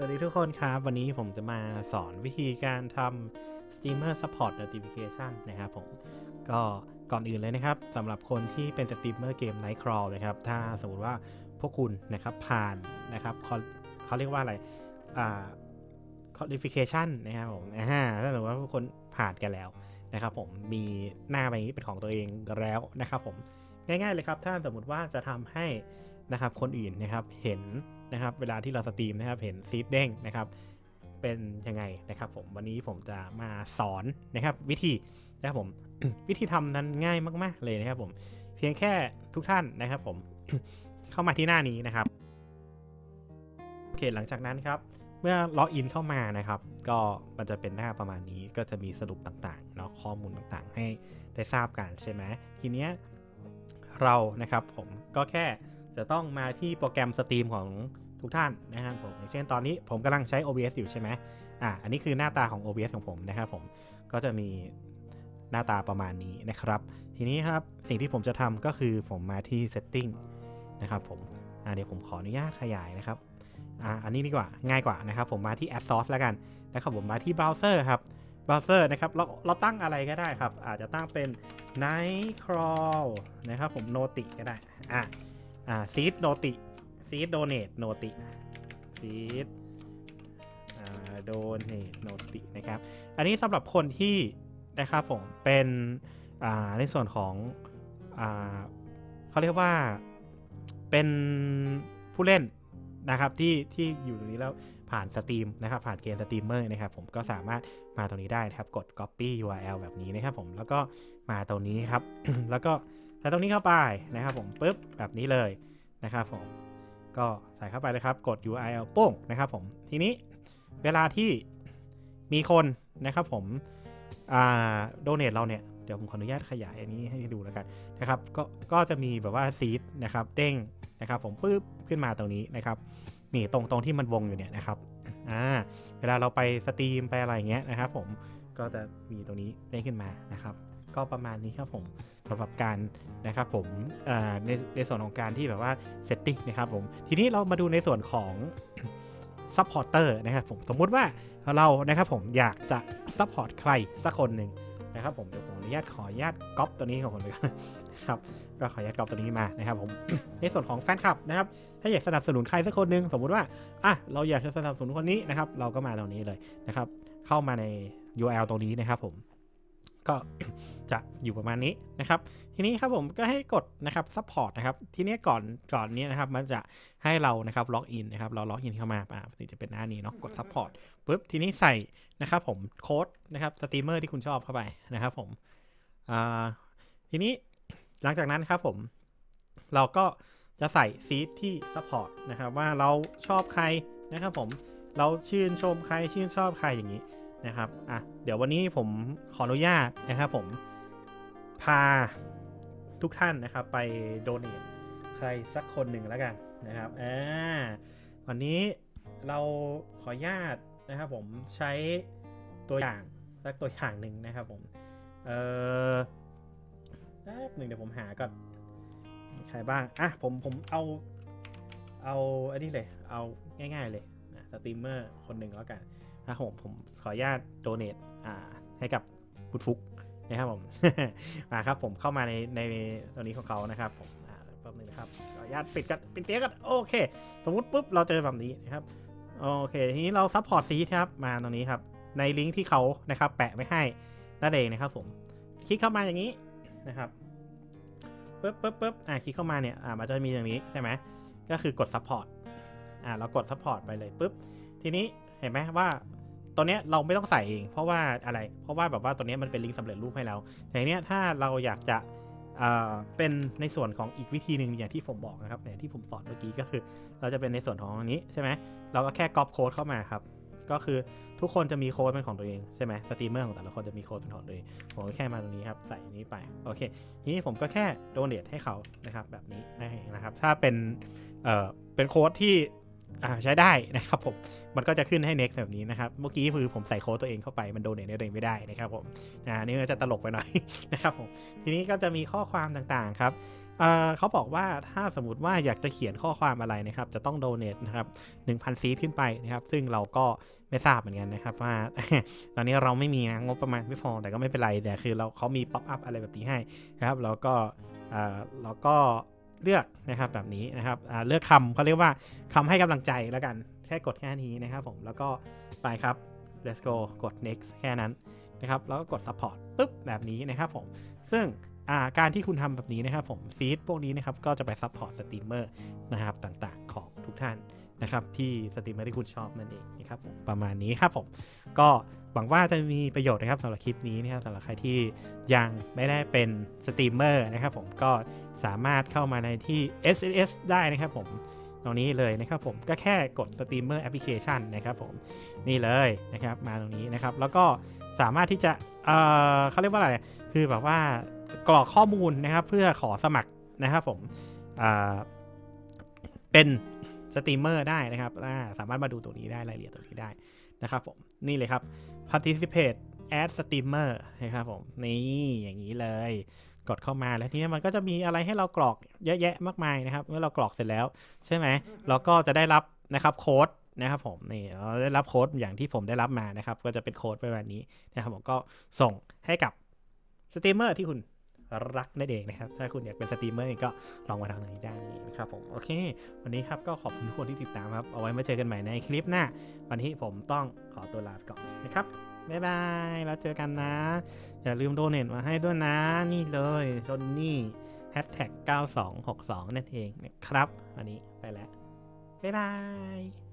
สวัสดีทุกคนครับ วันนี้ผมจะมาสอนวิธีการทำ Streamer Support Notification นะครับผม ก็ก่อนอื่นเลยนะครับสำหรับคนที่เป็นสตรีมเมอร์เกม Night Crawl นะครับ ถ้าสมมติว่าพวกคุณนะครับผ่านนะครับเขาเขาเรียกว่าอะไรอ่า qualification นะครับผมอ่าถ้าสมมติว่าพวกคนผ่านกันแล้วนะครับผมมีหน้าใบนี้เป็นของตัวเองแล้วนะครับผมง่ายๆเลยครับ ถ้าสมมติว่าจะทำให้นะครับคนอื่นนะครับเห็น นะครับ เวลาที่เราสตรีมนะครับเห็นซีดเด้งนะครับ เป็นยังไงนะครับผมวันนี้ผมจะมาสอนนะครับ วิธีนะครับผมวิธีทำนั้นง่ายมาก ๆ เลยนะครับผมเพียงแค่ทุกท่านนะครับ ผมเข้ามาที่หน้านี้นะครับโอเคหลังจากนั้นครับเมื่อล็อกอินเข้ามานะครับ ก็มันจะเป็นหน้าประมาณนี้ก็จะมีสรุปต่างๆเนาะข้อมูลต่างๆ ให้ได้ทราบกันใช่ไหมทีเนี้ยเรานะครับผมก็แค่ จะต้องมาที่โปรแกรมสตรีมของทุกท่านนะครับผมอย่างเช่นตอนนี้ผมกำลังใช้ OBS อยู่ใช่ไหมอะอันนี้คือหน้าตาของ OBS ของผมนะครับผมก็จะมีหน้าตาประมาณนี้นะครับ ทีนี้ครับสิ่งที่ผมจะทำก็คือผมมาที่ setting นะครับผมอะเดี๋ยวผมขออนุญาตขยายนะครับอ่าอันนี้ดีกว่าง่ายกว่านะครับ ผมมาที่ add source แล้วกันนะครับผมมาที่เบราว์เซอร์ครับเบราว์เซอร์นะครับเราเราตั้งอะไรก็ได้ครับ อาจจะตั้งเป็น night crawl นะครับผม noti ก็ได้อ่า อ่า seed noti seed donate noti seed อ่า donate noti นะครับ อันนี้สำหรับคนที่นะครับผมเป็นในส่วนของอเขาเรียกว่าเป็นผู้เล่นนะครับที่ที่อยู่ตรงนี้แล้วผ่านสตรีมนะครับผ่านเกมสตรีมเมอร์นะครับผมก็สามารถมาตรงนี้ได้นะครับกด copy URL แบบนี้นะครับผมแล้วก็มาตรงนี้ครับ แล้วก็ ใส่ตรงนี้เข้าไปนะครับผมปุ๊บแบบนี้เลยนะครับผมก็ใส่เข้าไปเลยครับ กด URL โป้งนะครับผมทีนี้เวลาที่มีคนนะครับผมอ่าโดเนทเราเนี่ยเดี๋ยวผมขออนุญาตขยายอันนี้ให้ดูแล้วกันนะครับก็ก็จะมีแบบว่าซีดนะครับเด้งนะครับผมปึ๊บขึ้นมาตรงนี้นะครับนี่ตรงตรงที่มันวงอยู่เนี่ยนะครับอ่าเวลาเราไปสตรีมไปอะไรอย่างเงี้ยนะครับผมก็จะมีตรงนี้เด้งขึ้นมานะครับ ก็ประมาณนี้ครับผม สำหรับการนะครับผมในในส่วนของการที่แบบว่าเซตติ้งนะครับผมทีนี้เรามาดูในส่วนของซัพพอร์เตอร์นะครับผมสมมุติว่าเรานะครับผมอยากจะซัพพอร์ตใครสักคนหนึ่งนะครับผมเดี๋ยวผมอนุญาตขออนุญาตก๊อปตัวนี้ของผมเลยครับก็ขออนุญาตกรอบตัวนี้มานะครับผมในส่วนของแฟนคลับนะครับถ้าอยากสนับสนุนใครสักคนหนึ่งสมมุติว่าอะเราอยากจะสนับสนุนคนนี้นะครับเราก็มาตรงนี้เลยนะครับเข้ามาใน URL ตรงนี้นะครับผม ก็จะอยู่ประมาณนี้นะครับ ทีนี้ครับผมก็ให้กดนะครับ support นะครับ ทีนี้ก่อนก่อนนี้นะครับมันจะให้เรานะครับล็อกอินนะครับ เราล็อกอินเข้ามาอ่าถึงจะเป็นหน้านี้เนาะกด support ปุ๊บทีนี้ใส่นะครับผมโค้ดนะครับสตรีมเมอร์ที่คุณชอบเข้าไปนะครับผมอ่าทีนี้หลังจากนั้นครับผม เราก็จะใส่ซีดที่ support นะครับว่าเราชอบใครนะครับผมเราชื่นชมใครชื่นชอบใครอย่างนี้ นะครับอะเดี๋ยววันนี้ผมขออนุญาตนะครับผมพาทุกท่านนะครับไปโดเนทใครสักคนหนึ่งแล้วกันนะครับอ่าวันนี้เราขออนุญาตนะครับผมใช้ตัวอย่างสักตัวอย่างหนึ่งนะครับผมเออแป๊บหนึ่งเดี๋ยวผมหาก่อนใครบ้างอะผมผมเอาเอาอันนี้เลยเอาง่าย ๆเลยนะสตรีมเมอร์คนหนึ่งแล้วกัน นะครับผมผมขออนุญาตโดเนทอ่าให้กับคุณฟุกนะครับผมมาครับผมเข้ามาในในตัวนี้ของเขานะครับผมอ่าแป๊บนึงนะครับขออนุญาตปิดกันปิดเสียงกันโอเค สมมติปุ๊บเราเจอแบบนี้นะครับโอเค ทีนี้เราซัพพอร์ตซีครับมาตรงนี้ครับ ในลิงก์ที่เขานะครับแปะไว้ให้นั่นเองนะครับผมคลิกเข้ามาอย่างนี้นะครับปึ๊บปึ๊บปึ๊บอ่าคลิกเข้ามาเนี่ยอ่ามันจะมีอย่างนี้ใช่ไหมก็คือกด support อ่าเรากด support ไปเลยปึ๊บทีนี้เห็นไหมว่า ตัวเนี้ยเราไม่ต้องใส่เอง เพราะว่าอะไร เพราะว่าแบบว่าตัวเนี้ยมันเป็นลิงก์สำเร็จรูปให้เราแต่เนี้ยถ้าเราอยากจะอ่าเป็นในส่วนของอีกวิธีหนึ่งอย่างที่ผมบอกนะครับอย่างที่ผมสอนเมื่อกี้ก็คือ เราจะเป็นในส่วนของนนี้ใช่ไหมเราก็แค่ก๊อปโค้ดเข้ามาครับ ก็คือทุกคนจะมีโค้ดเป็นของตัวเองใช่ไหมสตรีมเมอร์ของแต่ละคนจะมีโค้ดเป็นของตัวเองผมก็แค่มาตรงนี้ครับใส่นี้ไปโอเคทีนี้ผมก็แค่โดเนทให้เขานะครับแบบนี้นั่นเองนะครับ ถ้าเป็นเอ่อเป็นโค้ดที่ อ่าใช้ได้นะครับผม มันก็จะขึ้นให้ next แบบนี้นะครับ เมื่อกี้คือผมใส่โค้ดตัวเองเข้าไป มันโดเนตัวเองไม่ได้นะครับผมอ่านี่ก็จะตลกไปหน่อยนะครับผม ทีนี้ก็จะมีข้อความต่างๆครับเอ่อเขาบอกว่าถ้าสมมติว่าอยากจะเขียนข้อความอะไรนะครับ จะต้องโดเน a นะครับ1,000 ซีขึ้นไปนะครับ ซึ่งเราก็ไม่ทราบเหมือนกันนะครับว่า ตอนนี้เราไม่มีงบประมาณไม่พอแต่ก็ไม่เป็นไรแต่คือเราเขามีป๊อปอัพอะไรแบบนี้ให้นะครับ แล้วก็อ่อเราก็ เลือกนะครับแบบนี้นะครับเลือกคำเขาเรียกว่าคำให้กำลังใจแล้วกันแค่กดแค่นี้นะครับผมแล้วก็ไปครับ let's go กด next แค่นั้นนะครับแล้วก็กด support ปุ๊บแบบนี้นะครับผมซึ่งการที่คุณทำแบบนี้นะครับผมซีดพวกนี้นะครับก็จะไปซัพพอร์ตสตรีมเมอร์นะครับต่างๆของ ท่านนะครับที่สตรีมเมอร์ที่คุณชอบนั่นเองนะครับผมประมาณนี้ครับผมก็หวังว่าจะมีประโยชน์นะครับสำหรับคลิปนี้นะครับสำหรับใครที่ยังไม่ได้เป็นสตรีมเมอร์นะครับผมก็สามารถเข้ามาในที่ SNS ได้นะครับผมตรงนี้เลยนะครับผมก็แค่กดสตรีมเมอร์แอปพลิเคชันนะครับผมนี่เลยนะครับมาตรงนี้นะครับแล้วก็สามารถที่จะเอ่อเขาเรียกว่าอะไรคือแบบว่ากรอกข้อมูลนะครับเพื่อขอสมัครนะครับผมอ่าเป็น สตรีมเมอร์ได้นะครับาสามารถมาดูตัวนี้ได้รายละเอียดตัวนี้ได้นะครับผม นี่เลยครับ participate as streamer นะครับผม นี่อย่างนี้เลย กดเข้ามาแล้วทีนี้มันก็จะมีอะไรให้เรากรอกเยอะแยะมากมายนะครับ เมื่อเรากรอกเสร็จแล้วใช่ไหมเราก็จะได้รับนะครับโค้ดนะครับผมนี่เราได้รับโค้ดอย่างที่ผมได้รับมานะครับ ก็จะเป็นโค้ดประมาณนี้นะครับผมก็ส่งให้กับสตรีมเมอร์ที่คุณ รักนั่นเองนะครับ ถ้าคุณอยากเป็นสตรีมเมอร์ก็ลองมาทางนี้ได้นะครับผมโอเค วันนี้ครับก็ขอบคุณทุกคนที่ติดตามครับ เอาไว้มาเจอกันใหม่ในคลิปหน้า วันนี้ผมต้องขอตัวลาไปก่อนนะครับบ๊ายบายแล้วเจอกันนะ อย่าลืมโดเนทมาให้ด้วยนะ นี่เลยจนนี่แฮชแท็ก9262 นั่นเองนะครับ วันนี้ไปแล้ว บ๊ายบาย